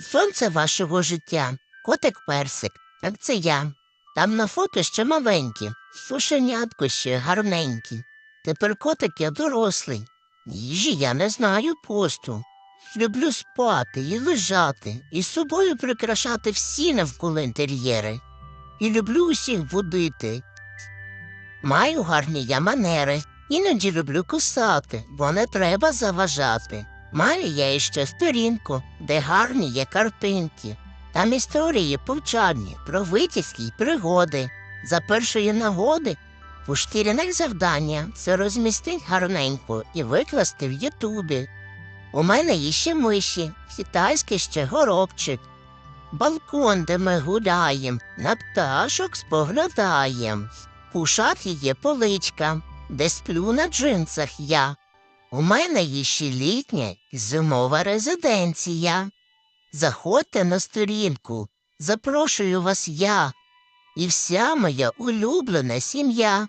Сонце вашого життя, котик персик, так це я. Там на фото ще маленькі, сушенятко ще гарненькі. Тепер котик я дорослий. Їжі я не знаю посту. Люблю спати і лежати, і з собою прикрашати всі навколо інтер'єри. І люблю усіх будити. Маю гарні я манери, іноді люблю кусати, бо не треба заважати. Маю я іще сторінку, де гарні є картинки. Там історії повчальні про витязки й пригоди. За першої нагоди у шкіряних завдання це розмістить гарненько і викласти в Ютубі. У мене є ще миші, китайський ще горобчик. Балкон, де ми гуляєм, на пташок споглядаєм. У шафі є поличка, де сплю на джинсах я. У мене є ще літня і зимова резиденція. Заходьте на сторінку, запрошую вас я і вся моя улюблена сім'я.